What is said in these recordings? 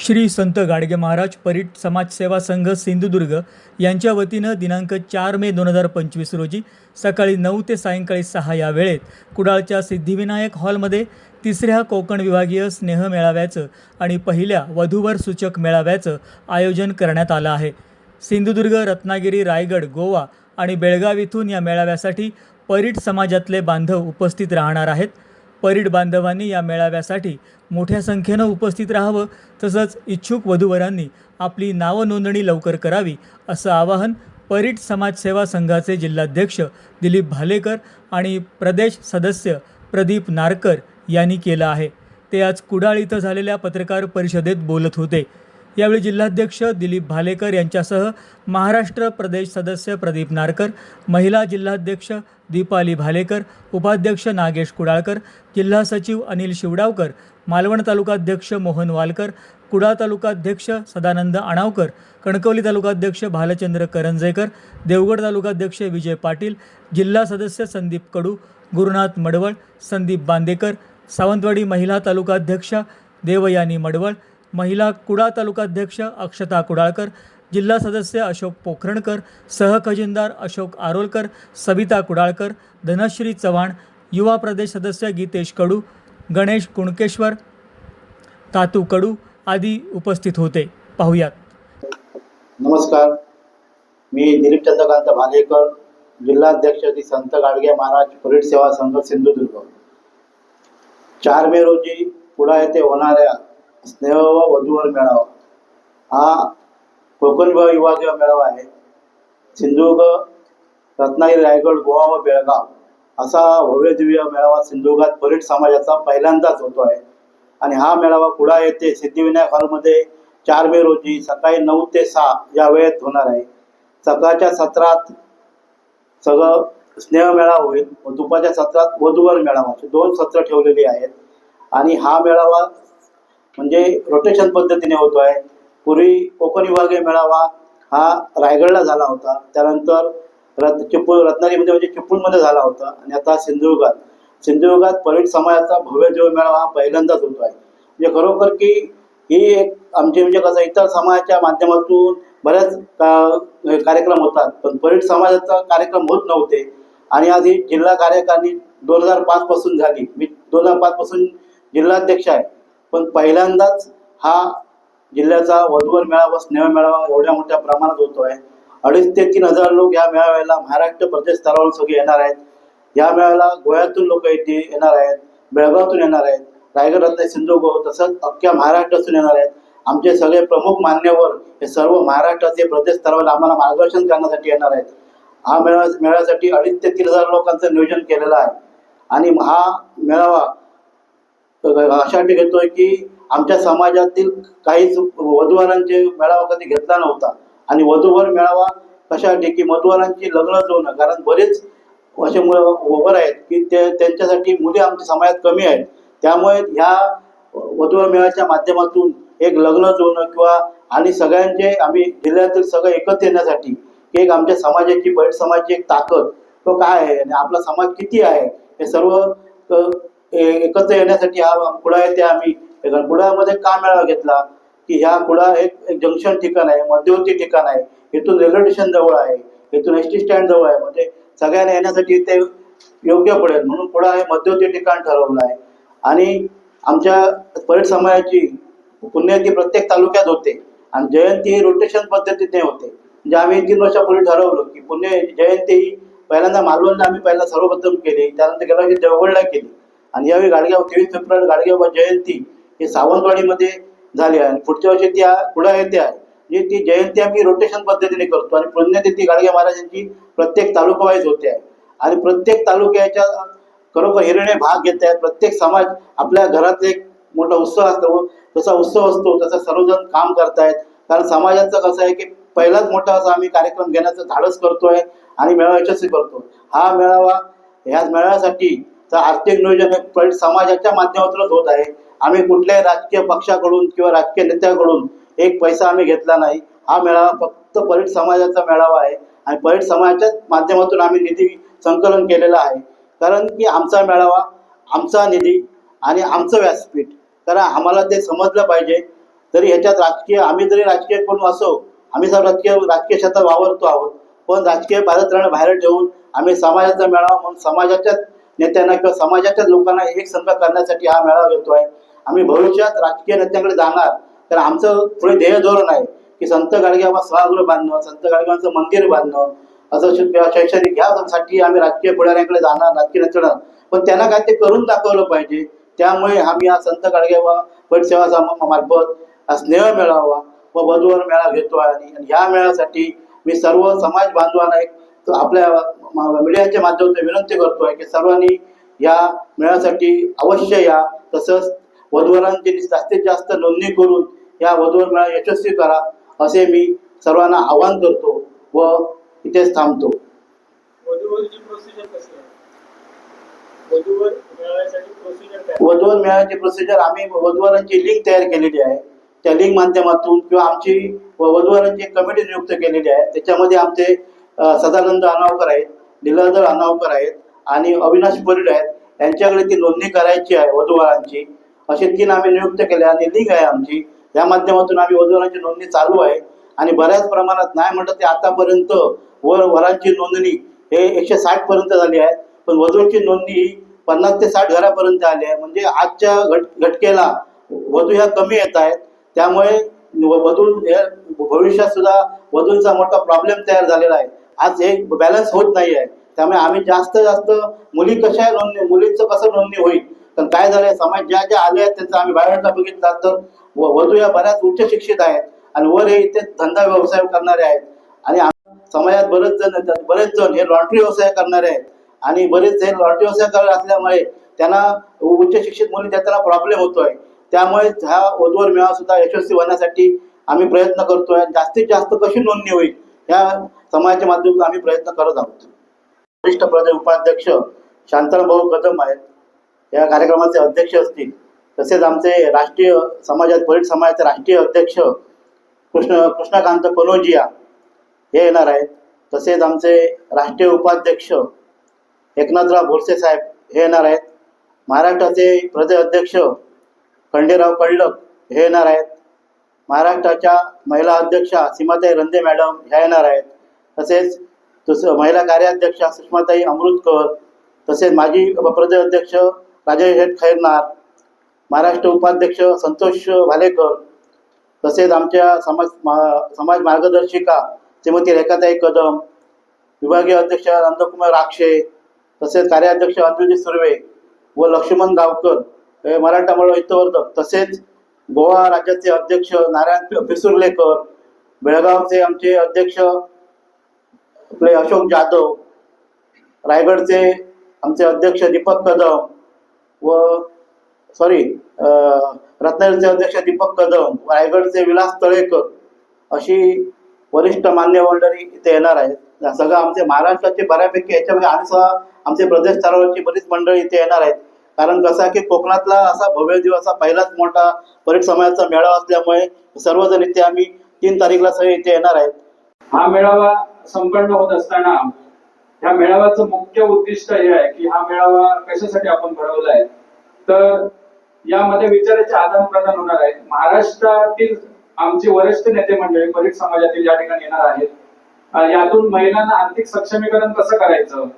श्री संत गाडगे महाराज परीट समाजसेवा संघ सिंधुदुर्ग यांच्या वतीनं दिनांक चार मे दोन हजार पंचवीस रोजी सकाळी नऊ ते सायंकाळी सहा या वेळेत कुडाळच्या सिद्धिविनायक हॉलमध्ये तिसऱ्या कोकण विभागीय स्नेह मेळाव्याचं आणि पहिल्या वधूवर सूचक मेळाव्याचं आयोजन करण्यात आलं आहे. सिंधुदुर्ग रत्नागिरी रायगड गोवा आणि बेळगाव इथून या मेळाव्यासाठी परीट समाजातले बांधव उपस्थित राहणार आहेत. परीड बांधवांनी या मेळाव्यासाठी मोठ्या संख्येनं उपस्थित राहावं तसंच इच्छुक वधूवरांनी आपली नावनोंदणी लवकर करावी असं आवाहन परीट समाजसेवा संघाचे जिल्हाध्यक्ष दिलीप भालेकर आणि प्रदेश सदस्य प्रदीप नारकर यांनी केलं आहे. ते आज कुडाळ इथं झालेल्या पत्रकार परिषदेत बोलत होते. यावेळी जिल्हाध्यक्ष दिलीप भालेकर यांच्यासह महाराष्ट्र प्रदेश सदस्य प्रदीप नारकर महिला जिल्हाध्यक्ष दीपाली भालेकर उपाध्यक्ष नागेश कुडाळकर जिल्हा सचिव अनिल शिवडावकर मालवण तालुकाध्यक्ष मोहन वालकर कुडाळ तालुकाध्यक्ष सदानंद आणावकर कणकवली तालुकाध्यक्ष भालचंद्र करंजेकर देवगड तालुकाध्यक्ष विजय पाटील जिल्हा सदस्य संदीप कडू गुरुनाथ मडवळ संदीप बांदेकर सावंतवाडी महिला तालुकाध्यक्षा देवयानी मडवळ महिला कुडाळ तालुकाध्यक्ष अक्षता कुडाळकर जिल्हा सदस्य अशोक पोखरणकर सहखजिनदार अशोक आरोलकर सविता कुडाळकर धनश्री चव्हाण युवा प्रदेश सदस्य गीतेश कडू गणेश कुणकेश्वर तातू कडू आदी उपस्थित होते. पाहुयात. नमस्कार. मी दिलीप चंद्रकांत भालेकर जिल्हाध्यक्ष श्री संत गाडगे महाराज परीट सेवा संघ सिंधुदुर्ग. चार मे रोजी पुढा येथे होणाऱ्या स्नेह व वधूवर मेळावा. हा कोकण विभागीय मेळावा आहे सिंधुदुर्ग रत्नागिरी रायगड गोवा व बेळगाव असा भव्य दिव्य मेळावा सिंधुदुर्गात परीट समाजाचा पहिल्यांदाच होतो आहे. आणि हा मेळावा कुडा येथे सिद्धिविनायक हॉलमध्ये चार मे रोजी सकाळी नऊ ते सहा या वेळेत होणार आहे. सकाळच्या सत्रात सगळं स्नेह मेळावा होईल व दुपारच्या सत्रात वधूवर मेळावा अशी दोन सत्र ठेवलेली आहेत. आणि हा मेळावा म्हणजे रोटेशन पद्धतीने होतो आहे पूर्वी कोकण विभागीय मेळावा हा रायगडला झाला होता. त्यानंतर रत्न चिपळूण रत्नागिरीमध्ये म्हणजे चिपळूणमध्ये झाला होता. आणि आता सिंधुदुर्गात. सिंधुदुर्गात परीट समाजाचा भव्य देव मेळावा हा पहिल्यांदाच होतो आहे म्हणजे खरोखर की ही एक आमचे म्हणजे कसं इतर समाजाच्या माध्यमातून बऱ्याच का- कार्यक्रम होतात. पण परीट समाजाचा कार्यक्रम होत नव्हते. आणि आज ही जिल्हा कार्यकारिणी दोन हजार पाचपासून झाली. मी दोन हजार पाचपासून जिल्हाध्यक्ष आहे. पण पहिल्यांदाच हा जिल्ह्याचा वधूवर मेळावा स्नेह मेळावा एवढ्या मोठ्या प्रमाणात होतो आहे अडीच ते तीन हजार लोक या मेळाव्याला महाराष्ट्र प्रदेश स्तरावरून सगळे येणार आहेत. या मेळाव्याला गोव्यातून लोक येथे येणार आहेत बेळगावातून येणार आहेत रायगड रत्न सिंधुदुर्ग तसंच अख्ख्या महाराष्ट्रातून येणार आहेत. आमचे सगळे प्रमुख मान्यवर हे सर्व महाराष्ट्राचे प्रदेश स्तरावर आम्हाला मार्गदर्शन करण्यासाठी येणार आहेत. हा मेळावा मेळाव्यासाठी अडीच ते तीन हजार लोकांचं नियोजन केलेलं आहे. आणि हा मेळावा अशासाठी घेतोय की आमच्या समाजातील काहीच वधूवरांचे मेळावा कधी घेतला नव्हता. आणि वधूवर मेळावा कशासाठी की मधुवरांची लग्न जोडणं कारण बरेच असे वर आहेत की ते त्यांच्यासाठी मुली आमच्या समाजात कमी आहेत. त्यामुळे ह्या वधूवर मेळाच्या माध्यमातून एक लग्न जोडणं किंवा आणि सगळ्यांचे आम्ही जिल्ह्यातील सगळं एकत्र येण्यासाठी एक आमच्या समाजाची बैठ समाजाची एक ताकद तो काय आहे आणि आपला समाज किती आहे हे सर्व एकत्र येण्यासाठी हा कुडा येथे आम्ही कुडामध्ये का मेळावा घेतला? की ह्या कुडा एक एक जंक्शन ठिकाण आहे मध्यवर्ती ठिकाण आहे. इथून रेल्वे स्टेशन जवळ आहे. इथून एस टी स्टँड जवळ आहे म्हणजे सगळ्यांना येण्यासाठी ते योग्य पडेल. म्हणून कुडा हे मध्यवर्ती ठिकाण ठरवलं आहे. आणि आमच्या परेड समाजाची पुण्यती प्रत्येक तालुक्यात होते. आणि जयंती ही रोटेशन पद्धतीने होते. म्हणजे आम्ही तीन वर्षापूर्वी ठरवलं की पुण्य जयंती ही पहिल्यांदा मालवणला आम्ही पहिला सर्वप्रथम केली. त्यानंतर गेल्या वर्षी देवगडला केली. आणि यावेळी गाडगाव तेवीस फेब्रुवारी गाडगाव जयंती हे सावंतवाडीमध्ये झाली आहे. आणि पुढच्या वर्षी त्या आ- पुढे येते आहे. म्हणजे ती जयंती आम्ही रोटेशन पद्धतीने करतो आणि पुण्यतिथी गाडगे महाराजांची प्रत्येक तालुका वाईज होते आहे. आणि प्रत्येक तालुक्याच्या खरोखर हिरणे भाग घेत आहेत प्रत्येक समाज आपल्या घरात एक मोठा उत्सव असतो. जसा उत्सव असतो तसं सर्वजण काम करतायत कारण समाजाचं कसं आहे की पहिलाच मोठा असा आम्ही कार्यक्रम घेण्याचं धाडस करतोय आणि मेळावा यशस्वी करतो हा मेळावा ह्याच मेळाव्यासाठी तर आर्थिक नियोजन हे समाजाच्या माध्यमातूनच होत आहे. आम्ही कुठल्याही राजकीय पक्षाकडून किंवा राजकीय नेत्याकडून एक पैसा आम्ही घेतला नाही. हा मेळावा फक्त परीट समाजाचा मेळावा आहे. आणि परीट समाजाच्या माध्यमातून आम्ही निधी संकलन केलेला आहे. कारण की आमचा मेळावा आमचा निधी आणि आमचं व्यासपीठ. कारण आम्हाला ते समजलं पाहिजे. तरी ह्याच्यात राजकीय आम्ही जरी राजकीय कोण असो आम्ही सर्व राजकीय राजकीय क्षेत्रात वावरतो आहोत. पण राजकीय पादत्राणे बाहेर ठेवून आम्ही समाजाचा मेळावा म्हणून समाजाच्या नेत्यांना किंवा समाजाच्या लोकांना एक संघ करण्यासाठी हा मेळावा घेतो आहे आम्ही भविष्यात राजकीय नेत्यांकडे जाणार तर आमचं पुढे ध्येय धोरण आहे की संत गाडगेबाबा सभागृह बांधणं संत गाडगेबांचं मंदिर बांधणं असं शैक्षणिक ह्यासाठी आम्ही राजकीय पुढाऱ्यांकडे जाणार राजकीय नेत्यांना पण त्यांना काय ते करून दाखवलं पाहिजे. त्यामुळे आम्ही हा संत गाडगेबाबा पट मार्फत हा स्नेह मेळावा व वधूवर मेळा घेतो आहे आणि ह्या मेळ्यासाठी मी सर्व समाज बांधवांना एक आपल्या म- मीडियाच्या माध्यमातून विनंती करतोय की सर्वांनी या मेळ्यासाठी अवश्य या. तसंच वधूवरांची जास्तीत जास्त नोंदणी करून या वधूवर मेळा यशस्वी करा असे मी सर्वांना आवाहन करतो व इथेच थांबतो. वधूवर मेळाव्याची प्रोसिजर आम्ही वधूवरांची लिंक तयार केलेली आहे. त्या लिंक माध्यमातून किंवा आमची वधूवरांची कमिटी नियुक्त केलेली आहे. त्याच्यामध्ये आमचे सदानंद अनावकर आहेत निलाधर अनावकर आहेत आणि अविनाश परीड आहेत. यांच्याकडे ती नोंदणी करायची आहे वधूवरांची. असे तीन आम्ही नियुक्त केले आणि लीग आहे आमची. या माध्यमातून आम्ही वधूवरांची नोंदणी चालू आहे. आणि बऱ्याच प्रमाणात नाही म्हटलं ते आतापर्यंत वर वरांची नोंदणी हे एकशे साठ पर्यंत झाली आहे. पण वधूंची नोंदणी ही पन्नास ते साठ घरापर्यंत आली आहे. म्हणजे आजच्या घट घटकेला वधू ह्या कमी येत आहेत. त्यामुळे व- वधू भविष्यात सुद्धा वधूंचा मोठा प्रॉब्लेम तयार झालेला आहे. आज हे बॅलन्स होत नाही आहे त्यामुळे आम्ही जास्त जास्त मुली कशा नोंदणी मुलींचं कसं नोंदणी होईल? पण काय झालंय? समाज ज्या ज्या आल्या आहेत त्यांचा आम्ही बायोडाटा बघितला तर व- वधू या बऱ्याच उच्च शिक्षित आहेत. आणि वर हे इथे धंदा व्यवसाय करणारे आहेत. आणि समाजात बरेच जण येतात. बरेच जण हे लॉन्ड्री व्यवसाय करणारे आहेत. आणि बरेच हे लॉन्ड्री व्यवसाय करत असल्यामुळे त्यांना उच्च शिक्षित मुली त्यांना प्रॉब्लेम होतोय. त्यामुळे हा वधूवर मेळा सुद्धा यशस्वी होण्यासाठी आम्ही प्रयत्न करतोय. जास्तीत जास्त कशी नोंदणी होईल? या समाजाच्या माध्यमातून आम्ही प्रयत्न करत आहोत. वरिष्ठ प्रदेश उपाध्यक्ष शांताराम भाऊ कदम आहेत. या कार्यक्रमाचे अध्यक्ष असतील. तसेच आमचे राष्ट्रीय समाजात परिट समाजाचे राष्ट्रीय अध्यक्ष कृष्ण कृष्णकांत कनोजिया हे येणार आहेत. तसेच आमचे राष्ट्रीय उपाध्यक्ष एकनाथराव भोरसे साहेब हे येणार आहेत. महाराष्ट्राचे प्रदेश अध्यक्ष खंडेराव कळलक हे येणार आहेत. महाराष्ट्राच्या महिला अध्यक्षा सीमाताई रंदे मॅडम ह्या येणार आहेत. तसेच तसं महिला कार्याध्यक्षा सुषमाताई अमृतकर तसेच माजी प्रदेशाध्यक्ष राजेश शेठ खैरनार महाराष्ट्र उपाध्यक्ष संतोष भालेकर तसेच आमच्या समाज मा- समाज मार्गदर्शिका श्रीमती रेखाताई कदम विभागीय अध्यक्ष नंदकुमार राक्षे तसेच कार्याध्यक्ष अतुलजी सुर्वे व लक्ष्मण गावकर हे मराठा मळ हितवर्धक तसेच गोवा राज्याचे अध्यक्ष नारायण पि- पिसुर्लेकर बेळगावचे आमचे अध्यक्ष आपले अशोक जाधव रायगडचे आमचे अध्यक्ष दीपक कदम व सॉरी रत्नागिरीचे अध्यक्ष दीपक कदम रायगडचे विलास तळेकर अशी वरिष्ठ मान्य मंडळी इथे येणार आहेत. सगळं आमचे महाराष्ट्राचे बऱ्यापैकी याच्यामध्ये आणि सुद्धा आमचे प्रदेश स्तरावरची बरीच मंडळी इथे येणार आहेत. कारण कसं आहे की कोकणातला असा भव्य दिवस हा पहिलाच मोठा परीट समाजाचा मेळावा असल्यामुळे सर्वजण इथे आम्ही तीन तारीखला सगळे इथे येणार आहेत. हा मेळावा संपन्न होत असताना या मेळाव्याचं मुख्य उद्दिष्ट हे आहे की हा मेळावा कशासाठी आपण भरवलाय? तर यामध्ये विचाराचे आदान प्रदान होणार आहे. महाराष्ट्रातील आमचे वरिष्ठ नेते मंडळी परीट समाजातील या ठिकाणी येणार आहेत. यातून महिलांना आर्थिक सक्षमीकरण कसं करायचं?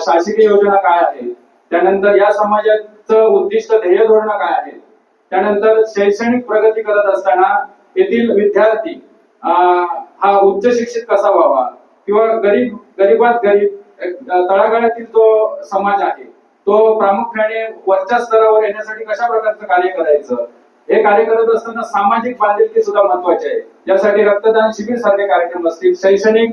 शासकीय योजना काय आहे? त्यानंतर या समाजाचं उद्दिष्ट ध्येय धोरण काय आहे? त्यानंतर शैक्षणिक प्रगती करत असताना येथील विद्यार्थी हा उच्च शिक्षित कसा व्हावा? किंवा गरीब गरीबात गरीब एक, तळागाळातील जो समाज आहे तो प्रामुख्याने वरच्या स्तरावर येण्यासाठी कशा प्रकारचं कार्य करायचं? हे कार्य करत असताना सामाजिक बांधिलकी सुद्धा महत्वाची आहे. यासाठी रक्तदान शिबिर सारखे कार्यक्रम असतील. शैक्षणिक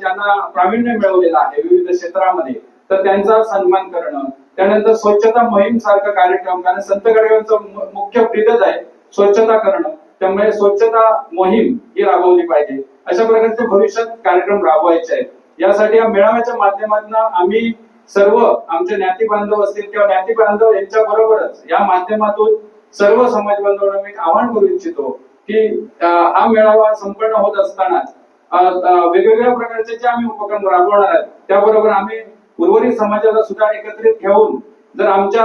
ज्यांना प्रावीण्य मिळवलेलं आहे विविध क्षेत्रामध्ये तर त्यांचा सन्मान करणं त्यानंतर स्वच्छता मोहीम सारखं कार्यक्रम कारण संत गडव्यांचं मुख्य प्रीतच आहे स्वच्छता करणं. त्यामुळे स्वच्छता मोहीम ही राबवली पाहिजे. अशा प्रकारचे भविष्यात कार्यक्रम राबवायचे आहेत यासाठी या मेळाव्याच्या माध्यमातून आम्ही सर्व आमचे ज्ञाती बांधव असतील किंवा ज्ञाती बांधव यांच्या बरोबरच या माध्यमातून सर्व समाज बांधवांना मी आवाहन करू इच्छितो की हा मेळावा संपन्न होत असतानाच वेगवेगळ्या प्रकारचे जे आम्ही उपक्रम राबवणार आहेत त्याबरोबर आम्ही उर्वरित समाजाला सुद्धा एकत्रित घेऊन जर आमच्या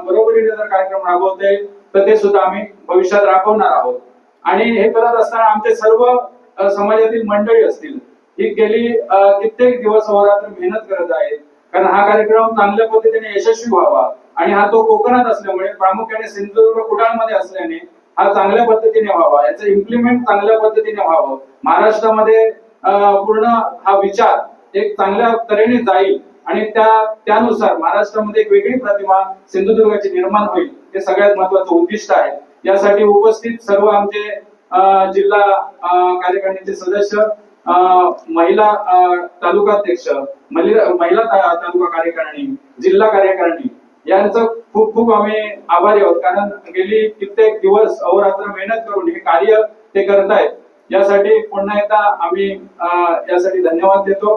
बरोबरीने जर कार्यक्रम राबवता येईल तर ते सुद्धा आम्ही भविष्यात राबवणार आहोत. आणि हे करत असताना आमचे सर्व समाजातील मंडळी असतील ही गेली कित्येक दिवस होरात्र मेहनत करत आहेत. कारण हा कार्यक्रम चांगल्या पद्धतीने यशस्वी व्हावा. आणि हा तो कोकणात असल्यामुळे प्रामुख्याने सिंधुदुर्ग कुडाळमध्ये असल्याने हा चांगल्या पद्धतीने व्हावा. याचं इम्प्लिमेंट चांगल्या पद्धतीने व्हावं. महाराष्ट्रामध्ये पूर्ण हा विचार एक चांगल्या तऱ्हेने जाईल. आणि त्या त्यानुसार महाराष्ट्रामध्ये एक वेगळी प्रतिमा सिंधुदुर्गाची निर्माण होईल हे सगळ्यात महत्वाचं उद्दिष्ट आहे. यासाठी उपस्थित सर्व आमचे जिल्हा कार्यकारिणीचे सदस्य महिला तालुकाध्यक्ष महिला तालुका कार्यकारिणी जिल्हा कार्यकारिणी यांचं खूप खूप आम्ही आभारी आहोत. कारण गेली कित्येक दिवस अहोरात्र मेहनत करून हे कार्य ते करतायत. यासाठी पुन्हा एकदा आम्ही यासाठी धन्यवाद देतो.